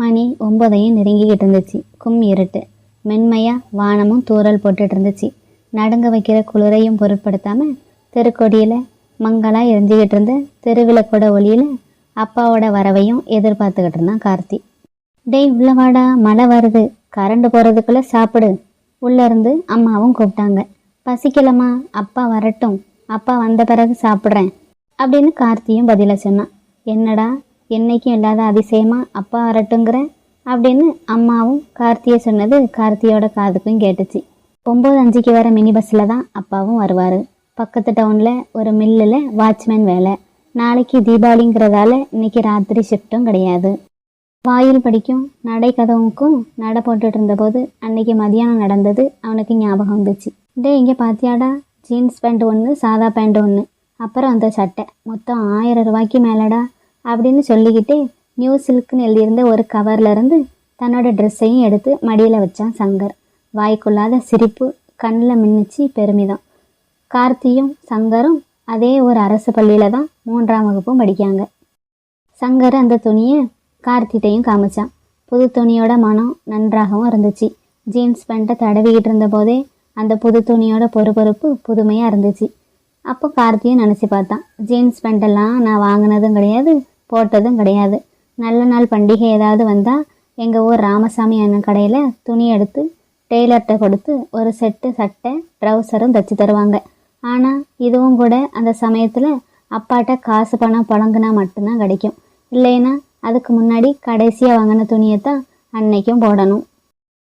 மணி ஒன்பதையும் நெருங்கிக்கிட்டு இருந்துச்சு. கும் இருட்டு. மென்மையா வானமும் தூறல் போட்டுட்டு இருந்துச்சு. நடுங்க வைக்கிற குளிரையும் பொருட்படுத்தாம தெருக்கொடியில மங்களா எரிஞ்சுக்கிட்டு இருந்த தெருவிளக்கோட ஒளியில அப்பாவோட வரவையும் எதிர்பார்த்துக்கிட்டு இருந்தான் கார்த்தி. டேய் உள்ள வாடா மழை வருது. கரண்ட் போறதுக்குள்ள சாப்பிடு. உள்ள இருந்து அம்மாவும் கூப்பிட்டாங்க. பசிக்கலம்மா அப்பா வரட்டும். அப்பா வந்த பிறகு சாப்பிட்றேன். அப்படின்னு கார்த்தியும் பதில சொன்னான். என்னடா என்னைக்கும் இல்லாத அதிசயமாக அப்பா வரட்டுங்கிற அப்படின்னு அம்மாவும் கார்த்தியை சொன்னது கார்த்தியோட காதுக்கும் கேட்டுச்சு. ஒம்பது அஞ்சுக்கு வர மினி பஸ்ஸில் தான் அப்பாவும் வருவார். பக்கத்து டவுனில் ஒரு மில்லில் வாட்ச்மேன் வேலை. நாளைக்கு தீபாவளிங்கிறதால இன்னைக்கு ராத்திரி ஷிஃப்ட்டும் கிடையாது. வாயில் படிக்கும் நடை கதவுக்கும் நடை போட்டுட்டு இருந்தபோது அன்னைக்கு மதியானம் நடந்தது அவனுக்கு ஞாபகம் வந்துச்சு. டே இங்கே பார்த்தியாடா ஜீன்ஸ் பேண்ட் ஒன்று சாதா பேண்ட் ஒன்று அப்புறம் அந்த சட்டை. மொத்தம் ஆயிரம் ரூபாய்க்கு மேலடா? அப்படின்னு சொல்லிக்கிட்டே நியூ சில்க்னு எழுதியிருந்த ஒரு கவர்லேருந்து தன்னோட ட்ரெஸ்ஸையும் எடுத்து மடியில் வச்சான் சங்கர். வாய்க்குள்ளாத சிரிப்பு கண்ணில் மின்னிச்சு பெருமிதம். கார்த்தியும் சங்கரும் அதே ஒரு அரசு பள்ளியில் தான் மூன்றாம் வகுப்பும் படிக்காங்க சங்கர் அந்த துணியை கார்த்திட்டையும் காமிச்சான். புது துணியோட மனம் நன்றாகவும் இருந்துச்சு. ஜீன்ஸ் பேண்ட்டை தடவிக்கிட்டு இருந்த போதே அந்த புது துணியோட பொறுப்பொறுப்பு புதுமையாக இருந்துச்சு. அப்போ கார்த்தியும் நினச்சி பார்த்தான். ஜீன்ஸ் பேண்ட்டெல்லாம் நான் வாங்கினதும் கிடையாது போட்டதும் கிடையாது. நல்ல நாள் பண்டிகை ஏதாவது வந்தால் எங்கள் ஊர் ராமசாமி அண்ணன் கடையில் துணி எடுத்து டெய்லர்கிட்ட கொடுத்து ஒரு செட்டு சட்டை ட்ரௌசரும் தைச்சி தருவாங்க. ஆனால் இதுவும் கூட அந்த சமயத்தில் அப்பாட்ட காசு பணம் புழங்குனா மட்டும்தான் கிடைக்கும். இல்லைன்னா அதுக்கு முன்னாடி கடைசியாக வாங்கின துணியை தான் அன்னைக்கும் போடணும்.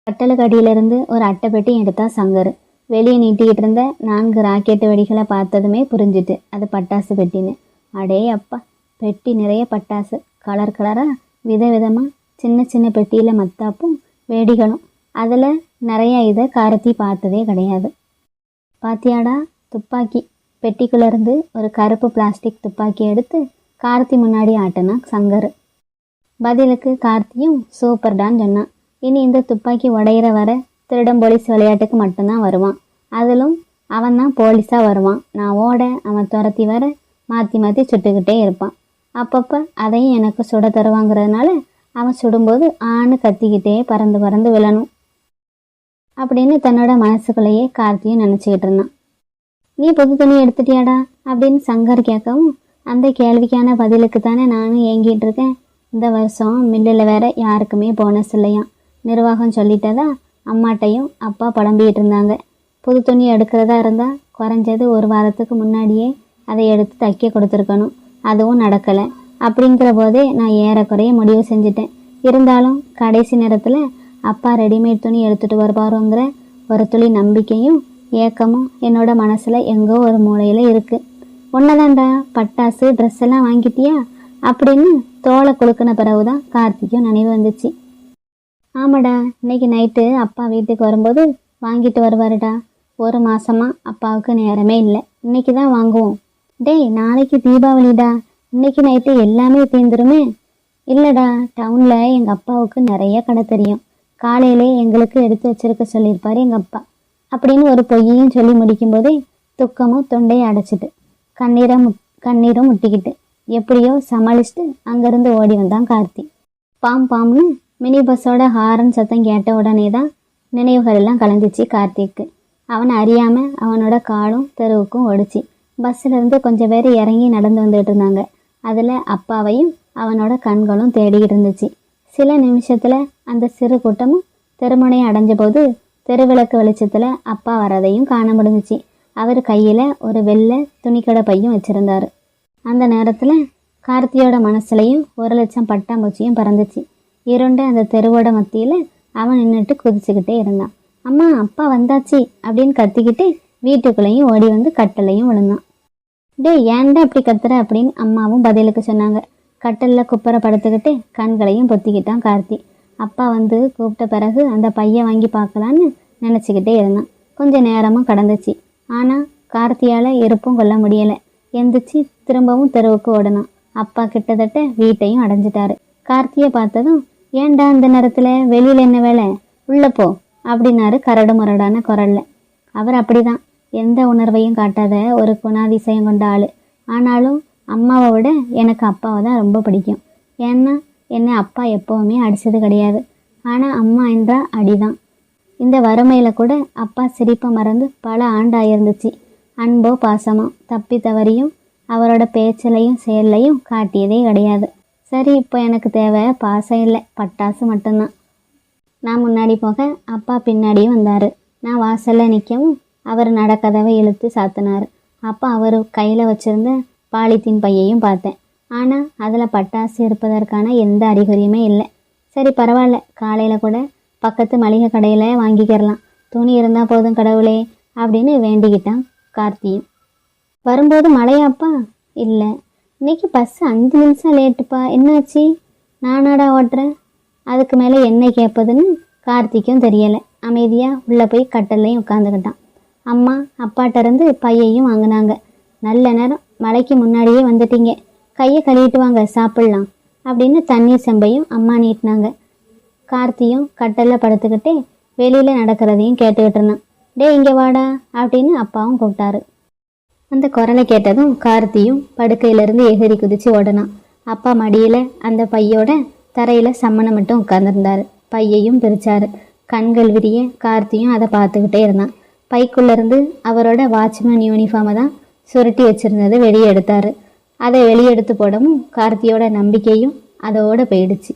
கட்டலுக்கு அடியிலிருந்து ஒரு அட்டை பெட்டி எடுத்தா சங்கர். வெளியே நீட்டிக்கிட்டு இருந்த நான்கு ராக்கெட்டு வெடிகளை பார்த்ததுமே புரிஞ்சுட்டு அது பட்டாசு பெட்டின்னு. அடே அப்பா பெட்டி நிறைய பட்டாசு. கலர் கலராக விதவிதமாக சின்ன சின்ன பெட்டியில் மத்தாப்பும் வெடிகளும். அதில் நிறைய இதை காரத்தி பார்த்ததே கிடையாது. பாத்தியாடா துப்பாக்கி. பெட்டிக்குள்ளேருந்து ஒரு கருப்பு பிளாஸ்டிக் துப்பாக்கி எடுத்து கார்த்தி முன்னாடி ஆட்டினா சங்கர். பதிலுக்கு கார்த்தியும் சூப்பர்டான்னு சொன்னான். இனி இந்த துப்பாக்கி உடையிற வர திருடம் போலீஸ் விளையாட்டுக்கு மட்டும்தான் வருவான். அதிலும் அவன் தான் போலீஸாக வருவான். நான் ஓட அவன் துரத்தி வர மாற்றி மாற்றி சுட்டுக்கிட்டே இருப்பான். அப்பப்போ அதையும் எனக்கு சுட தருவாங்கிறதுனால அவன் சுடும்போது ஆணு கத்திக்கிட்டே பறந்து பறந்து விழணும். அப்படின்னு தன்னோட மனசுக்குள்ளேயே கார்த்தியும் நினச்சிக்கிட்டு இருந்தான். நீ புது துணி எடுத்துட்டியாடா? அப்படின்னு சங்கர் கேட்கவும் அந்த கேள்விக்கான பதிலுக்கு தானே நானும் ஏங்கிட்டு இருக்கேன். இந்த வருஷம் மில்லில் வேற யாருக்குமே போனஸ் இல்லையாம். நிர்வாகம் சொல்லிட்டதா அம்மாட்டையும் அப்பா புலம்பிக்கிட்டு இருந்தாங்க. புது துணி எடுக்கிறதா இருந்தால் குறைஞ்சது ஒரு வாரத்துக்கு முன்னாடியே அதை எடுத்து தைக்க கொடுத்துருக்கணும். அதுவும் நடக்கலை. அப்படிங்கிற போதே நான் ஏறக்குறைய முடிவு செஞ்சுட்டேன். இருந்தாலும் கடைசி நேரத்தில் அப்பா ரெடிமேட் துணி எடுத்துகிட்டு வருவாரோங்கிற ஒரு துளி நம்பிக்கையும் ஏக்கமும் என்னோட மனசில் எங்கோ ஒரு மூலையில் இருக்குது ஒன்னதாண்டா பட்டாசு ட்ரெஸ் எல்லாம் வாங்கிட்டியா? அப்படின்னு தோலை குலுக்கின பிறகுதான் கார்த்திக்கும் நினைவு வந்துச்சு. ஆமாடா இன்னைக்கு நைட்டு அப்பா வீட்டுக்கு வரும்போது வாங்கிட்டு வருவாருடா. ஒரு மாசமா அப்பாவுக்கு நேரமே இல்லை. இன்னைக்கு தான் வாங்குவோம். டேய் நாளைக்கு தீபாவளிடா. இன்னைக்கு நைட்டு எல்லாமே தீந்துருமே. இல்லைடா டவுனில் எங்கள் அப்பாவுக்கு நிறைய கடை தெரியும். காலையிலே எங்களுக்கு எடுத்து வச்சிருக்க சொல்லியிருப்பார் எங்கள் அப்பா. அப்படின்னு ஒரு பொய்யையும் சொல்லி முடிக்கும்போதே துக்கமும் தொண்டையை அடைச்சிட்டு கண்ணீரை மு கண்ணீரும் முட்டிக்கிட்டு எப்படியோ சமாளிச்சுட்டு அங்கேருந்து ஓடி வந்தான் கார்த்தி. பாம் பாம்னு மினி பஸ்ஸோட ஹாரன் சத்தம் கேட்ட உடனே தான் நினைவுகள் எல்லாம் கலந்துச்சு கார்த்திக்கு. அவனை அறியாமல் அவனோட காலும் தெருவுக்கும் ஓடிச்சு. பஸ்ஸில் இருந்து கொஞ்சம் பேர் இறங்கி நடந்து வந்துட்டு இருந்தாங்க. அதில் அப்பாவையும் அவனோட கண்களும் தேடிக்கிட்டு இருந்துச்சு. சில நிமிஷத்தில் அந்த சிறு கூட்டமும் தெருமுனையை அடைஞ்ச போது தெருவிளக்கு வெளிச்சத்தில் அப்பா வரதையும் காண முடிஞ்சுச்சு. அவர் கையில் ஒரு வெள்ளை துணிக்கடை பையும் வச்சுருந்தார். அந்த நேரத்தில் கார்த்தியோட மனசுலையும் ஒரு லட்சம் பட்டாம்பூச்சியும் பறந்துச்சு. இருண்ட அந்த தெருவோட மத்தியில் அவன் நின்றுட்டு குதிச்சுக்கிட்டே இருந்தான். அம்மா அப்பா வந்தாச்சு அப்படின்னு கத்திக்கிட்டு வீட்டுக்குள்ளேயும் ஓடி வந்து கட்டலையும் விழுந்தான். டேய் ஏன்டா அப்படி கத்துற அப்படின்னு அம்மாவும் பதிலுக்கு சொன்னாங்க. கட்டலில் குப்பரை படுத்துக்கிட்டு கண்களையும் பொத்திக்கிட்டான் கார்த்தி. அப்பா வந்து கூப்பிட்ட பிறகு அந்த பையன் வாங்கி பார்க்கலான்னு நினச்சிக்கிட்டே இருந்தான். கொஞ்சம் நேரமும் கடந்துச்சு. ஆனால் கார்த்தியால் இருப்பும் கொள்ள முடியலை. எந்திரிச்சு திரும்பவும் தெருவுக்கு ஓடினான் அப்பா கிட்டத்தட்ட வீட்டையும் அடைஞ்சிட்டாரு. கார்த்தியை பார்த்ததும் ஏன்டா இந்த நேரத்தில்? வெளியில் என்ன வேலை? உள்ளே போ அப்படின்னாரு கரடு முரடான குரல்ல. அவர் அப்படிதான். எந்த உணர்வையும் காட்டாத ஒரு குணாதிசயம் கொண்ட ஆள். ஆனாலும் அம்மாவை விட எனக்கு அப்பாவை தான் ரொம்ப பிடிக்கும். ஏன்னா என்னை அப்பா எப்போவுமே அடித்தது கிடையாது. ஆனால் அம்மா என்றால் அடிதான். இந்த வறுமையில் கூட அப்பா சிரிப்பை மறந்து பல ஆண்டாயிருந்துச்சு அன்போ பாசமோ தப்பி தவறியும் அவரோட பேச்சிலையும் செயல்லையும் காட்டியதே கிடையாது. சரி இப்போ எனக்கு தேவை பாசம் இல்லை பட்டாசு மட்டும்தான். நான் முன்னாடி போக அப்பா பின்னாடியும் வந்தார். நான் வாசலில் நிற்கவும் அவர் நடக்கதவை இழுத்து சாத்தினார். அப்போ அவர் கையில் வச்சிருந்த பாலித்தீன் பையையும் பார்த்தேன். ஆனால் அதில் பட்டாசு இருப்பதற்கான எந்த அறிகுறியுமே இல்லை. சரி பரவாயில்ல. காலையில் கூட பக்கத்து மளிகை கடையில் வாங்கிக்கிறலாம். துணி இருந்தால் போதும் கடவுளே அப்படின்னு வேண்டிக்கிட்டான் கார்த்தியும். வரும்போது மழையாப்பா இல்லை. இன்னைக்கு பஸ் அஞ்சு நிமிஷம் லேட்டுப்பா. என்னாச்சு? நானாடா ஓட்டுறேன் அதுக்கு மேலே என்ன கேட்பதுன்னு கார்த்திக்கும் தெரியலை. அமைதியாக உள்ளே போய் கட்டல்லையும் உட்காந்துக்கிட்டான் அம்மா அப்பாட்டருந்து பையையும் வாங்கினாங்க. நல்ல நேரம் மழைக்கு முன்னாடியே வந்துட்டீங்க. கையை கழுவிட்டு வாங்க சாப்பிட்லாம் அப்படின்னு தண்ணீர் செம்பையும் அம்மா நீட்டினாங்க. கார்த்தியும் கட்டலில் படுத்துக்கிட்டே வெளியில் நடக்கிறதையும் கேட்டுக்கிட்டு இருந்தான். டேய் இங்கே வாடா அப்படின்னு அப்பாவும் கூப்பிட்டாரு. அந்த குரலை கேட்டதும் கார்த்தியும் படுக்கையிலேருந்து எகிரி குதித்து ஓடனான். அப்பா மடியில் அந்த பையோட தரையில் சம்மணம் மட்டும் உட்காந்துருந்தாரு பையையும் பிரித்தார் கண்கள் விரிய கார்த்தியும் அதை பார்த்துக்கிட்டே இருந்தான். பைக்குள்ளேருந்து அவரோட வாட்ச்மேன் யூனிஃபார்மை தான் சுருட்டி வச்சுருந்ததை வெளியே எடுத்தார். அதை வெளியே எடுத்து போடவும் கார்த்தியோட நம்பிக்கையும் அதோட போயிடுச்சு.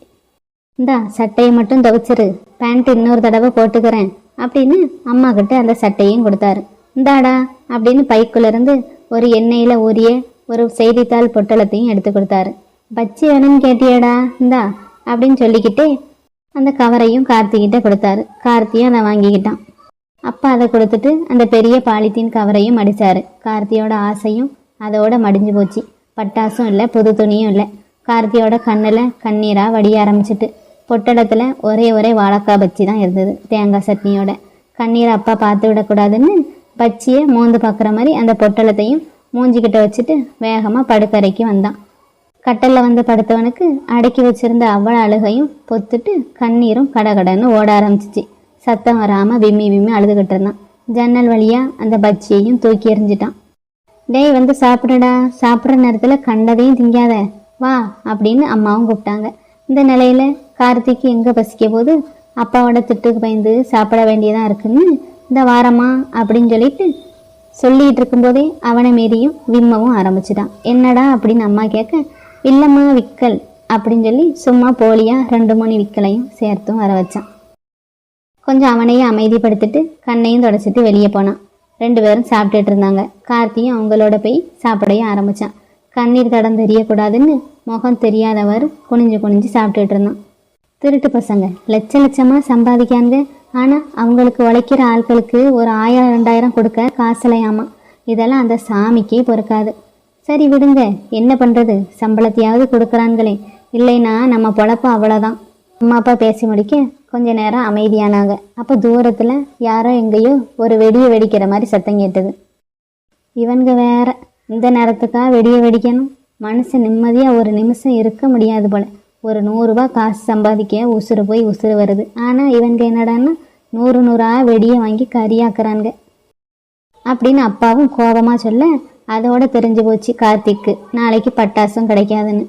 இந்தா சட்டையை மட்டும் துவைச்சிரு. பேண்ட் இன்னொரு தடவை போட்டுக்கிறேன் அப்படின்னு அம்மா கிட்ட அந்த சட்டையும் கொடுத்தாரு. இந்தாடா அப்படின்னு பைக்குள்ளேருந்து ஒரு எண்ணெயில் ஊறிய ஒரு செய்தித்தாள் பொட்டலத்தையும் எடுத்து கொடுத்தாரு. பச்சி வேணும்னு கேட்டியடா இந்தா அப்படின்னு சொல்லிக்கிட்டே அந்த கவரையும் கார்த்திகிட்ட கொடுத்தாரு. கார்த்தியும் அதை வாங்கிக்கிட்டான். அப்பா அதை கொடுத்துட்டு அந்த பெரிய பாலித்தீன் கவரையும் மடிச்சாரு. கார்த்தியோட ஆசையும் அதோட மடிஞ்சு போச்சு. பட்டாசும் இல்லை புது துணியும் இல்லை. கார்த்தியோட கண்ணில் கண்ணீராக வடிய ஆரம்பிச்சிட்டு பொட்டடத்தில் ஒரே ஒரே வாழைக்காய் பச்சி தான் இருந்தது தேங்காய் சட்னியோட. கண்ணீரை அப்பா பார்த்து விடக்கூடாதுன்னு பச்சியை மோந்து பார்க்குற மாதிரி அந்த பொட்டலத்தையும் மூஞ்சிக்கிட்ட வச்சுட்டு வேகமாக படுக்கறைக்கு வந்தான். கட்டலில் வந்து படுத்தவனுக்கு அடக்கி வச்சிருந்த அவ்வளோ அழுகையும் பொத்துட்டு கண்ணீரும் கடகடன்னு ஓட ஆரம்பிச்சிச்சு. சத்தம் வராமல் விம்மி விம்மி அழுதுகிட்டு இருந்தான். ஜன்னல் வழியாக அந்த பச்சியையும் தூக்கி எறிஞ்சிட்டான். டேய் வந்து சாப்பிடடா. சாப்பிட்ற நேரத்தில் கண்டதையும் திங்காத. வா அப்படின்னு அம்மாவும் கூப்பிட்டாங்க. இந்த நிலையில கார்த்திக்கு எங்கே பசிக்க போது அப்பாவோட திட்டுக்கு பயந்து சாப்பிட வேண்டியதாக இருக்குன்னு இந்த வாரமா? அப்படின்னு சொல்லிட்டு சொல்லிகிட்டு இருக்கும்போதே அவனை மீறியும் விம்மவும் ஆரம்பிச்சுட்டான். என்னடா? அப்படின்னு அம்மா கேட்க இல்லம்மா விக்கல் அப்படின்னு சொல்லி சும்மா போலியா ரெண்டு மூணு விக்கலையும் சேர்த்தும் வர வச்சான். கொஞ்சம் அவனையும் அமைதிப்படுத்திட்டு கண்ணையும் தொடச்சிட்டு வெளியே போனான். ரெண்டு பேரும் சாப்பிட்டுட்டு இருந்தாங்க. கார்த்தியும் அவங்களோட போய் சாப்பிடையும் ஆரம்பிச்சான். கண்ணீர் தடம் தெரியக்கூடாதுன்னு முகம் தெரியாதவர் குனிஞ்சு குனிஞ்சு சாப்பிட்டுட்டு இருந்தான். திருட்டு பசங்க. லட்ச லட்சமாக சம்பாதிக்காங்க ஆனால் அவங்களுக்கு உழைக்கிற ஆட்களுக்கு ஒரு ஆயிரம் ரெண்டாயிரம் கொடுக்க காசலையாமா. இதெல்லாம் அந்த சாமிக்கே பொறுக்காது. சரி விடுங்க. என்ன பண்ணுறது சம்பளத்தையாவது கொடுக்குறான்களே. இல்லைன்னா நம்ம பொழப்பு அவ்வளோதான் அம்மா அப்பா பேசி முடிக்க கொஞ்ச நேரம் அமைதியானாங்க. அப்போ தூரத்தில் யாரோ எங்கேயோ ஒரு வெடியை வெடிக்கிற மாதிரி சத்தம் கேட்டது. இவனுங்க வேற இந்த நேரத்துக்கா வெடியை வெடிக்கணும். மனுஷன் நிம்மதியாக ஒரு நிமிஷம் இருக்க முடியாது போல. ஒரு நூறுரூவா காசு சம்பாதிக்க உசுறு போய் உசுறு வருது. ஆனால் இவங்க என்னடான்னா நூறு நூறா வெடியை வாங்கி கறியாக்குறாங்க. அப்படின்னு அப்பாவும் கோபமாக சொல்ல அதோட தெரிஞ்சு போச்சு கார்த்திக்கு. நாளைக்கு பட்டாசும் கிடைக்காதுன்னு.